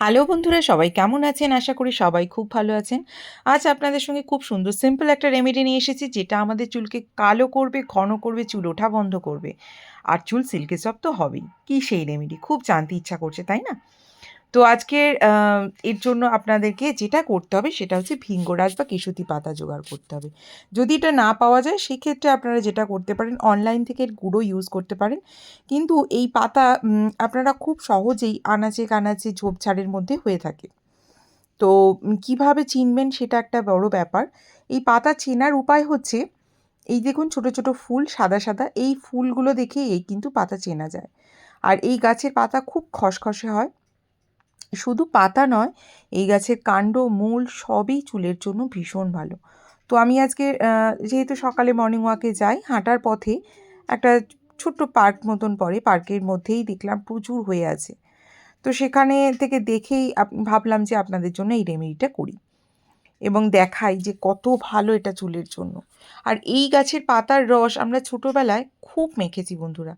Hello বন্ধুরা, সবাই কেমন আছেন? আশা করি সবাই খুব ভালো আছেন। আজ আপনাদের সঙ্গে খুব সুন্দর সিম্পল একটা রেমেডি নিয়ে এসেছি, যেটা আমাদের চুলকে কালো করবে, ঘন করবে, চুল ওঠা বন্ধ করবে। আর চুল সিল্কে সব তো হবেই, কী সেই রেমেডি খুব জানতে ইচ্ছা করছে, তাই না? তো আজকের আহ, এর জন্য আপনাদেরকে যেটা করতে হবে সেটা হচ্ছে ভিঙ্গরাজ বা কেশুতি পাতা জোগাড় করতে হবে। যদি এটা না পাওয়া যায় সেক্ষেত্রে আপনারা যেটা করতে পারেন অনলাইন থেকে গুঁড়ো ইউজ করতে পারেন। কিন্তু এই পাতা আপনারা খুব সহজেই আনাচে কানাচে ঝোপঝাড়ের মধ্যে হয়ে থাকে। তো কীভাবে চিনবেন সেটা একটা বড় ব্যাপার। এই পাতা চেনার উপায় হচ্ছে এই দেখুন ছোট ছোট ফুল সাদা সাদা এই ফুলগুলো দেখে এই কিন্তু পাতা চেনা যায়। আর এই গাছের পাতা খুব খসখসে হয়। শুধু পাতা নয়, এই গাছের কাণ্ড, মূল সবই চুলের জন্য ভীষণ ভালো। তো আমি আজকে যেহেতু সকালে মর্নিং ওয়াকে যাই, হাঁটার পথে একটা ছোট্ট পার্ক মতন পড়ে পার্কের মধ্যেই দেখলাম প্রচুর হয়ে আছে। তো সেখানে থেকে দেখেই ভাবলাম যে আপনাদের জন্য এই রেমেডিটা করি। এবং দেখাই যে কত ভালো এটা চুলের জন্য। আর এই গাছের পাতার রস আমরা ছোটোবেলায় খুব মেখেছি বন্ধুরা।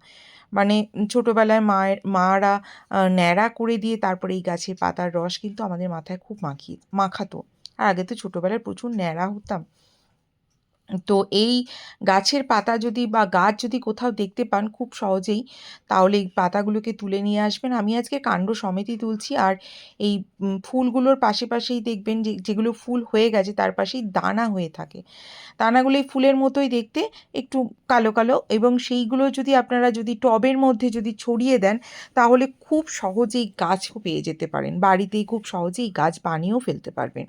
মানে ছোটোবেলায় মায়ের, মারা ন্যাড়া করে দিয়ে তারপরে এই গাছের পাতার রস কিন্তু আমাদের মাথায় খুব মাখিয়ে, মাখাতো। আর আগে তো ছোটোবেলায় প্রচুর ন্যাড়া হতাম। তো এই গাছের পাতা যদি বা গাছ যদি কোথাও দেখতে পান খুব সহজেই, তাহলে এই পাতাগুলোকে তুলে নিয়ে আসবেন। আমি আজকে কাণ্ড সমেতই তুলছি আর এই ফুলগুলোর পাশে পাশেই দেখবেন যে, যেগুলো ফুল হয়ে গেছে তার পাশেই দানা হয়ে থাকে। দানাগুলো এই ফুলের মতোই দেখতে, একটু কালো কালো এবং সেইগুলো যদি আপনারা যদি টবের মধ্যে যদি ছড়িয়ে দেন, তাহলে খুব সহজেই গাছও পেয়ে যেতে পারেন। বাড়িতেই খুব সহজেই গাছ বানিয়েও ফেলতে পারবেন।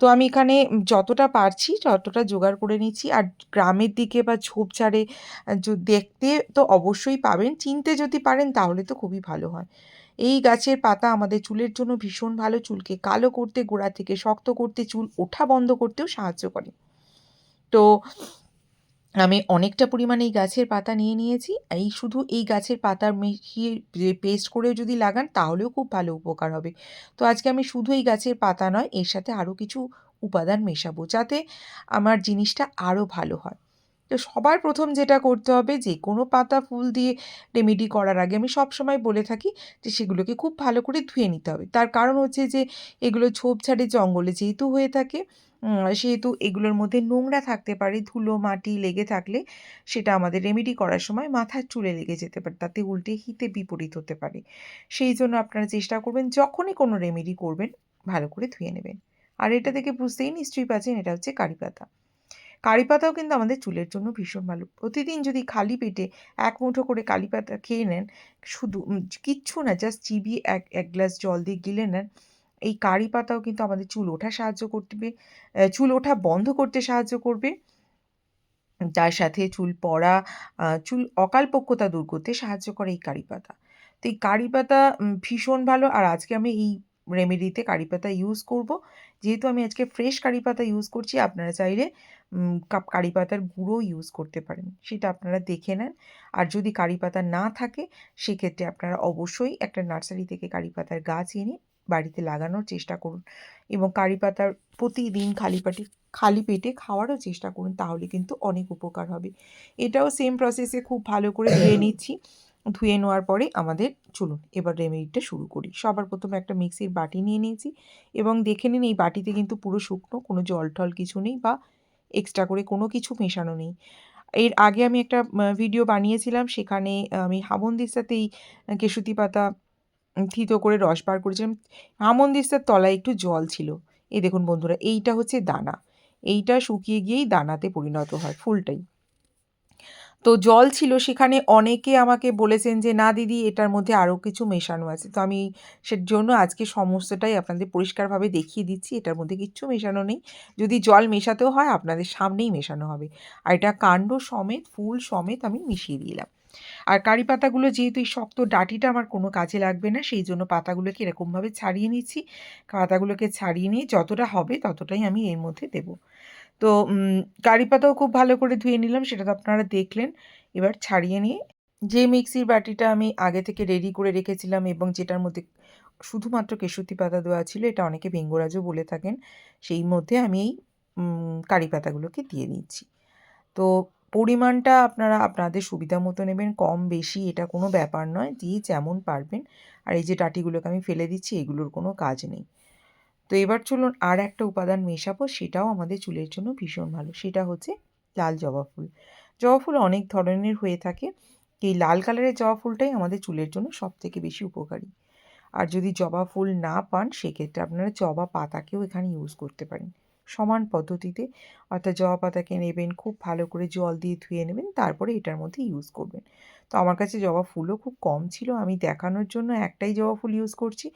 তো আমি এখানে যতটা পারছি ততটা জোগাড় করে নিচ্ছি। আর গ্রামের দিকে বা ঝোপঝাড়ে দেখতে তো অবশ্যই পাবেন, চিনতে যদি পারেন তাহলে তো খুবই ভালো হয়। এই গাছের পাতা আমাদের চুলের জন্য ভীষণ ভালো, চুলকে কালো করতে, গোড়া থেকে শক্ত করতে, চুল ওঠা বন্ধ করতেও সাহায্য করে। তো আমি অনেকটা পরিমাণে এই গাছের পাতা নিয়ে নিয়েছি। এই শুধু এই গাছের পাতা মিশিয়ে পেস্ট করেও যদি লাগান, তাহলেও খুব ভালো উপকার হবে। তো আজকে আমি শুধু এই গাছের পাতা নয়, এর সাথে আরও কিছু উপাদান মেশাবো, যাতে আমার জিনিসটা আরও ভালো হয়। তো সবার প্রথম যেটা করতে হবে যে কোনো পাতা ফুল দিয়ে রেমেডি করার আগে আমি সবসময় বলে থাকি যে সেগুলোকে খুব ভালো করে ধুয়ে নিতে হবে। তার কারণ হচ্ছে যে এগুলো ঝোপঝাড়ে জঙ্গলে যেহেতু হয়ে থাকে সেহেতু এগুলোর মধ্যে নোংরা থাকতে পারে, ধুলো, মাটি লেগে থাকলে সেটা আমাদের রেমেডি করার সময় মাথার চুলে লেগে যেতে পারে, তাতে উল্টে হিতে বিপরীত হতে পারে। সেই জন্য আপনারা চেষ্টা করবেন যখনই কোনো রেমেডি করবেন, ভালো করে ধুয়ে নেবেন। আর এটা থেকে বুঝতেই নিশ্চয়ই পাচ্ছেন এটা হচ্ছে কারি পাতা। কারি পাতাও কিন্তু আমাদের চুলের জন্য ভীষণ ভালো। প্রতিদিন যদি খালি পেটে এক মুঠো করে কারি পাতা খেয়ে নেন শুধু কিচ্ছু না জাস্ট চিবিয়ে এক এক গ্লাস জল দিয়ে গিলে নেন এই কারি পাতাও কিন্তু আমাদের চুল ওঠা সাহায্য আহ, চুল ওঠা বন্ধ করতে সাহায্য করবে। যার সাথে চুল পড়া চুল অকালপক্কতা দূর করতে সাহায্য করে এই কারি পাতা তো এই কারি পাতা ভীষণ ভালো। আর আজকে আমি এই রেমেডিতে কারি পাতা ইউজ করব। যেহেতু আমি আজকে ফ্রেশ কারি পাতা ইউজ করছি, আপনারা চাইলে কাপ, কারি পাতার গুঁড়ো ইউজ করতে পারেন। সেটা আপনারা দেখে নেন। আর যদি কারি পাতা না থাকে, সেক্ষেত্রে আপনারা অবশ্যই একটা নার্সারি থেকে কারি পাতার গাছ এনে বাড়িতে লাগানোর চেষ্টা করুন। এবং কারি পাতার প্রতিদিন খালি পাটি, খালি পেটে খাওয়ারও চেষ্টা করুন, তাহলে কিন্তু অনেক উপকার হবে। এটাও সেম প্রসেসে খুব ভালো করে ধুয়ে নিচ্ছি। ধুয়ে নেওয়ার পরে আমাদের চলুন এবার রেমেডিটা শুরু করি। সবার প্রথমে একটা মিক্সির বাটি নিয়ে নিয়েছি এবং দেখে নিন এই বাটিতে কিন্তু পুরো শুকনো, কোনো জল টল কিছু নেই বা এক্সট্রা করে কোনো কিছু মেশানো নেই। এর আগে আমি একটা ভিডিও বানিয়েছিলাম, সেখানে আমি হামনদিস্তাতেই কেশুতি পাতা থিতো করে রস বার করেছিলাম। হামনদিস্তার তলায় একটু জল ছিল। এই দেখুন বন্ধুরা, এইটা হচ্ছে দানা। এইটা শুকিয়ে গিয়েই দানাতে পরিণত হয়, ফুলটাই। তো জল ছিল, সেখানে অনেকে আমাকে বলেছেন যে, না দিদি, এটার মধ্যে আরও কিছু মেশানো আছে। তো আমি সে জন্য আজকে সমস্তটাই আপনাদের পরিষ্কারভাবে দেখিয়ে দিচ্ছি, এটার মধ্যে কিচ্ছু মেশানো নেই। যদি জল মেশাতেও হয়, আপনাদের সামনেই মেশানো হবে। আর এটা কাণ্ড সমেত, ফুল সমেত আমি মিশিয়ে দিলাম। আর কারি পাতাগুলো যেহেতু এই শক্ত ডাটিটা আমার কোনো কাজে লাগবে না, সেই জন্য পাতাগুলোকে এরকমভাবে ছাড়িয়ে নিচ্ছি। পাতাগুলোকে ছাড়িয়ে নিয়ে যতটা হবে, ততটাই আমি এর মধ্যে দেবো। তো কারি পাতাও খুব ভালো করে ধুয়ে নিলাম, সেটা তো আপনারা দেখলেন। এবার ছাড়িয়ে নিয়ে, যে মিক্সির বাটিটা আমি আগে থেকে রেডি করে রেখেছিলাম এবং যেটার মধ্যে শুধুমাত্র কেশুতি পাতা দেওয়া ছিল, এটা অনেকে বেঙ্গরাজও বলে থাকেন, সেই মধ্যে আমি এই কারি পাতাগুলোকে দিয়ে দিচ্ছি। তো, পরিমাণটা আপনারা আপনাদের সুবিধা মতো নেবেন, কম বেশি এটা কোনো ব্যাপার নয় দিয়ে যেমন পারবেন। আর এই যে ডাঁটিগুলোকে আমি ফেলে দিচ্ছি, এগুলোর কোনো কাজ নেই। তো এবার চলুন আর একটা উপাদান মেশাবো, সেটাও আমাদের চুলের জন্য ভীষণ ভালো। সেটা হচ্ছে লাল জবা ফুল। জবা ফুল অনেক ধরনের হয়ে থাকে। এই লাল কালারের জবা ফুলটাই আমাদের চুলের জন্য সব থেকে বেশি উপকারী। আর যদি জবা ফুল না পান, সেক্ষেত্রে আপনারা জবা পাতাকেও এখানে ইউজ করতে পারেন। সমান পদ্ধতিতে অর্থাৎ জবা পাতাকে নেবেন, খুব ভালো করে জল দিয়ে ধুয়ে নেবেন, তারপরে এটার মধ্যে ইউজ করবেন। তো আমার কাছে জবা ফুলও খুব কম ছিল, আমি দেখানোর জন্য একটাই জবা ফুল ইউজ করছি।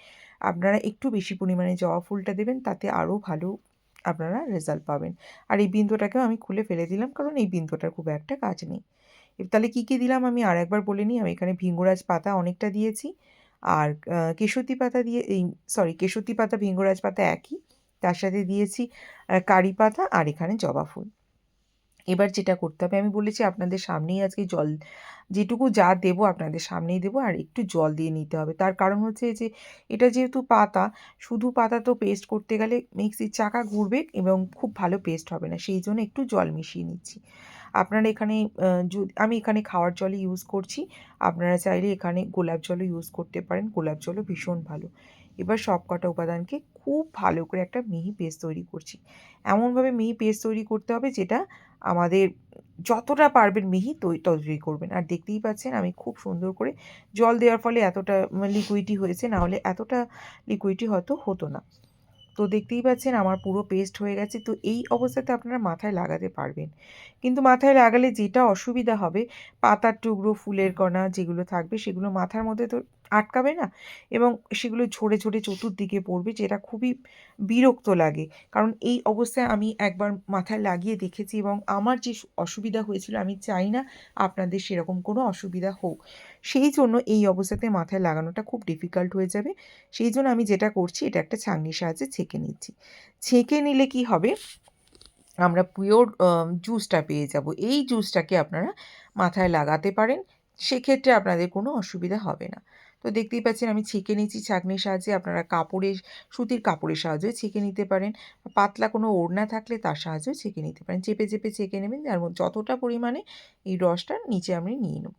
আপনারা একটু বেশি পরিমাণে জবা ফুলটা দেবেন, তাতে আরও ভালো আপনারা রেজাল্ট পাবেন। আর এই বিন্দুটাকেও আমি খুলে ফেলে দিলাম, কারণ এই বিন্দুটার খুব একটা কাজ নেই। তাহলে কী কী দিলাম আমি আর একবার বলে নিই, আমি এখানে ভিঙ্গরাজ পাতা অনেকটা দিয়েছি, আর কেশতি পাতা দিয়ে, এই সরি কেশতি পাতা, ভিঙ্গরাজ পাতা একই তার সাথে দিয়েছি কারি পাতা আর এখানে জবা ফুল। এবার যেটা করতে হবে, আমি বলেছি আপনাদের সামনেই আজকে জল, যেটুকু যা দেবো আপনাদের সামনেই দেবো আর একটু জল দিয়ে নিতে হবে। তার কারণ হচ্ছে যে, এটা যেহেতু পাতা, শুধু পাতা তো পেস্ট করতে গেলে মিক্সির চাকা ঘুরবে এবং খুব ভালো পেস্ট হবে না, সেই জন্য একটু জল মিশিয়ে নিচ্ছি। আপনারা এখানে আমি এখানে খাওয়ার জলই ইউজ করছি, আপনারা চাইলে এখানে গোলাপ জলও ইউজ করতে পারেন, গোলাপ জলও ভীষণ ভালো। এবার সব কটা উপাদানকে খুব ভালো করে একটা মিহি পেস্ট তৈরি করছি। এমনভাবে মিহি পেস্ট তৈরি করতে হবে যেটা আমাদের যতটা পারবেন মিহি তৈরি করবেন। আর দেখতেই পাচ্ছেন আমি খুব সুন্দর করে জল দেওয়ার ফলে এতটা লিকুইডি হয়েছে, না হলে এতটা লিকুইডি হয়তো হতো না। তো দেখতেই পাচ্ছেন আমার পুরো পেস্ট হয়ে গেছে। তো এই অবস্থাতে আপনারা মাথায় লাগাতে পারবেন। কিন্তু মাথায় লাগালে যেটা অসুবিধা হবে, পাতার টুকরো, ফুলের কণা যেগুলো থাকবে সেগুলো মাথার মধ্যে তো আটকাবে না এবং সেগুলো ঝরে ঝরে চতুর্দিকে পড়বে যেটা খুবই বিরক্ত লাগে। কারণ এই অবস্থায় আমি একবার মাথায় লাগিয়ে দেখেছি এবং আমার যে অসুবিধা হয়েছিল আমি চাই না আপনাদের সেরকম কোনো অসুবিধা হোক। সেই জন্য এই অবস্থাতে মাথায় লাগানোটা খুব ডিফিকাল্ট হয়ে যাবে। সেই জন্য আমি যেটা করছি, এটা একটা ছাঁকনির সাহায্যে ছেঁকে নিচ্ছি। ছেঁকে নিলে কি হবে? আমরা পিওর জুসটা পেয়ে যাব। এই জুসটাকে আপনারা মাথায় লাগাতে পারেন। সেক্ষেত্রে আপনাদের কোনো অসুবিধা হবে না। তো দেখতেই পাচ্ছেন আমি ছেঁকে নিচ্ছি ছাঁকনির সাহায্যে। আপনারা কাপড়ের, সুতির কাপড়ের সাহায্যে ছেঁকে নিতে পারেন। পাতলা কোনো ওড়না থাকলে তার সাহায্যেও ছেঁকে নিতে পারেন। চেপে চেপে ছেঁকে নেবেন, যার মধ্যে যতটা পরিমাণে এই রসটা নিচে আমি নিয়ে নেব।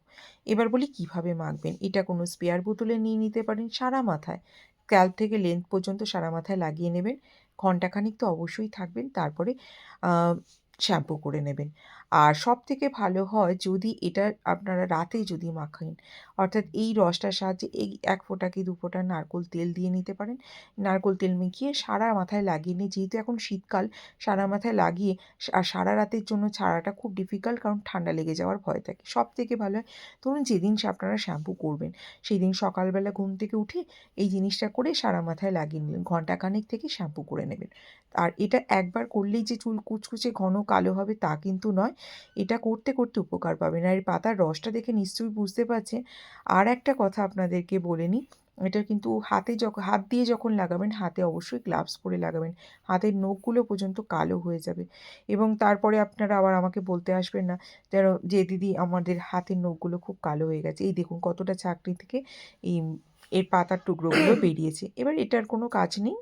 এবার বলি কীভাবে মাখবেন? এটা কোনো স্পেয়ার বোতলে নিয়ে নিতে পারেন সারা মাথায়। ক্যাল্প থেকে লেন্থ পর্যন্ত সারা মাথায় লাগিয়ে নেবেন। ঘণ্টাখানিক তো অবশ্যই থাকবেন। তারপরে শ্যাম্পু করে নেবেন। আর সব থেকে ভালো হয় যদি এটা আপনারা রাতে যদি মাখেন, অর্থাৎ এই রসটার সাহায্যে এই এক ফোঁটা কি দু ফোঁটা নারকোল তেল দিয়ে নিতে পারেন। নারকোল তেল মিখিয়ে সারা মাথায় লাগিয়ে নিয়ে যেহেতু এখন শীতকাল, সারা মাথায় লাগিয়ে আর সারা রাতের জন্য ছাড়াটা খুব ডিফিকাল্ট কারণ ঠান্ডা লেগে যাওয়ার ভয় থাকে। সব থেকে ভালো হয় ধরুন যেদিন সে আপনারা শ্যাম্পু করবেন সেই দিন সকালবেলা ঘুম থেকে উঠে এই জিনিসটা করে সারা মাথায় লাগিয়ে নিলেন। ঘন্টাখানেক থেকে শ্যাম্পু করে নেবেন। আর এটা একবার করলেই যে চুল কুচকুচে ঘন কালো হবে তা কিন্তু নয়। এটা করতে করতে উপকার পাবেন আর এই পাতার রসটা দেখে নিশ্চয়ই বুঝতে পারছেন আর একটা কথা আপনাদেরকে বলে নিই, এটা কিন্তু হাতে যখন হাত দিয়ে যখন লাগাবেন, হাতে অবশ্যই গ্লাভস পরে লাগাবেন। হাতের নখগুলো পর্যন্ত কালো হয়ে যাবে। এবং তারপরে আপনারা আবার আমাকে বলতে আসবেন না, যেন, যে দিদি, আমাদের হাতের নখগুলো খুব কালো হয়ে গেছে। এই দেখুন কতটা চাকরি থেকে এই এর পাতার টুকরোগুলো বেরিয়েছে। এবার এটার কোনো কাজ নেই।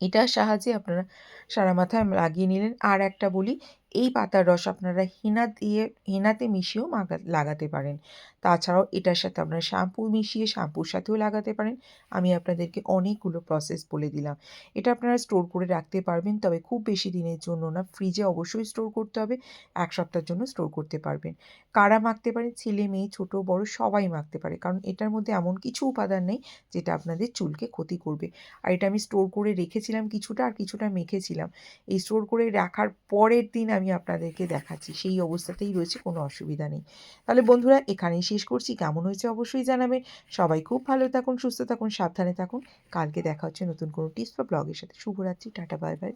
এটার সাহায্যে আপনারা সারা মাথায় লাগিয়ে নিলেন। আর একটা বলি এই পাতার রস আপনারা হেনা দিয়ে, হেনাতে মিশিয়েও লাগাতে পারেন। তাছাড়াও এটার সাথে আপনারা শ্যাম্পু মিশিয়ে শ্যাম্পুর সাথেও লাগাতে পারেন। আমি আপনাদেরকে অনেকগুলো প্রসেস বলে দিলাম। এটা আপনারা স্টোর করে রাখতে পারবেন, তবে খুব বেশি দিনের জন্য না ফ্রিজে অবশ্যই স্টোর করতে হবে। এক সপ্তাহের জন্য স্টোর করতে পারবেন। কারা মাখতে পারেন ছেলে, মেয়ে, ছোটো, বড়, সবাই মাখতে পারে। কারণ এটার মধ্যে এমন কিছু উপাদান নেই, যেটা আপনাদের চুলকে ক্ষতি করবে। আর এটা আমি স্টোর করে রেখেছিলাম কিছুটা, আর কিছুটা মেখেছিলাম। এই স্টোর করে রাখার পরের দিন আমি আপনাদেরকে দেখাচ্ছি। সেই অবস্থাতেই রয়েছে, কোনো অসুবিধা নেই। তাহলে বন্ধুরা, এখানেই শেষ করছি। কেমন হয়েছে অবশ্যই জানাবে সবাই খুব ভালো থাকুন, সুস্থ থাকুন, সাবধানে থাকুন। কালকে দেখা হচ্ছে নতুন কোনো টিপস বা ব্লগের সাথে। শুভরাত্রি, টাটা, বাই বাই।